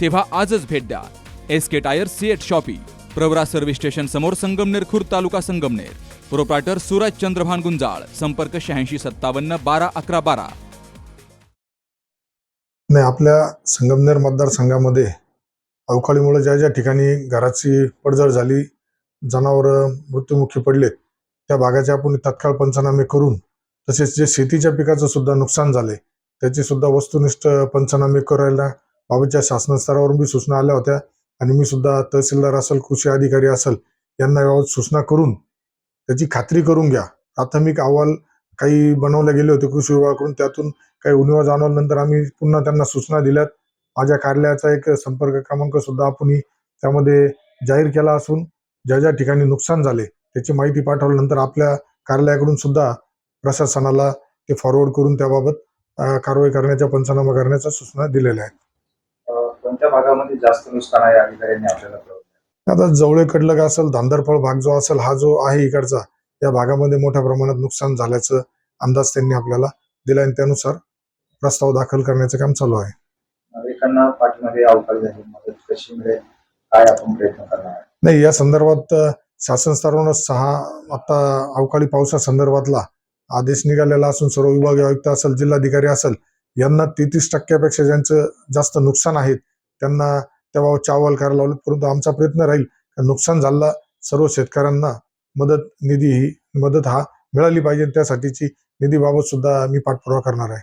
तेव्हा आजच भेट द्या. S K tyre CEAT shoppe Pravara service station समोर संगमनेर खुर्द तालुका संगमनेर. प्रोप्रायटर सूरज चंद्रभान गुंजाळ संपर्क शहाऐंशी सत्तावन्न बारा अकरा बारा. नाही आपल्या संगमनेर मतदारसंघामध्ये अवकाळीमुळे ज्या ज्या ठिकाणी घराची पडझड झाली जनावरं मृत्युमुखी पडलेत त्या भागाचे आपण तत्काळ पंचनामे करून तसेच जे शेतीच्या पिकाचं सुद्धा नुकसान झाले त्याची सुद्धा वस्तुनिष्ठ पंचनामे करायला बाबतच्या शासन स्तरावरून बी सूचना आल्या होत्या. आणि मी सुद्धा तहसीलदार असेल कृषी अधिकारी असेल यांना याबाबत सूचना करून त्याची खात्री करून घ्या. प्राथमिक अहवाल काही बनवले गेले होते कृषी विभागाकडून. त्यातून काही उणीवा जाणवल्यानंतर आम्ही पुन्हा त्यांना सूचना दिल्यात. माझ्या कार्यालयाचा एक संपर्क क्रमांक सुद्धा आपण त्यामध्ये जाहीर केला असून ज्या ज्या ठिकाणी नुकसान झाले त्याची माहिती पाठवल्यानंतर आपल्या कार्यालयाकडून सुद्धा प्रशासनाला ते फॉरवर्ड करून त्याबाबत कारवाई करण्याच्या पंचनामा करण्याच्या सूचना दिलेल्या आहेत. कोणत्या भागामध्ये जास्त नुकसान आहे अधिकाऱ्यांनी आपल्याला कळवलं? आता जवळे कडलग असेल धांदरफळ भाग जो असेल हा जो आहे इकडचा या भागामध्ये मोठ्या प्रमाणात नुकसान झाल्याचं अंदाज त्यांनी आपल्याला दिला आणि त्यानुसार प्रस्ताव दाखल करण्याचं काम चालू आहे. नागरिकांना पाठीमध्ये अवकाळी झाली मदत कशी मिळेल? काय आपण प्रयत्न करणार नाही या संदर्भात शासन स्तरावरून सहा आता अवकाळी पावसासंदर्भातला आदेश निघालेला असून सर्व विभागीय आयुक्त असेल जिल्हाधिकारी असेल यांना तेहतीस टक्क्यापेक्षा ज्यांचं जास्त नुकसान आहे त्यांना त्याबाबत चावल करायला लावलं परंतु आमचा प्रयत्न राहील नुकसान झालेला सर्व शेतकऱ्यांना मदत निधी ही मदत हा मिळाली पाहिजे त्यासाठीची निधीबाबत सुद्धा मी पाठपुरावा करणार आहे.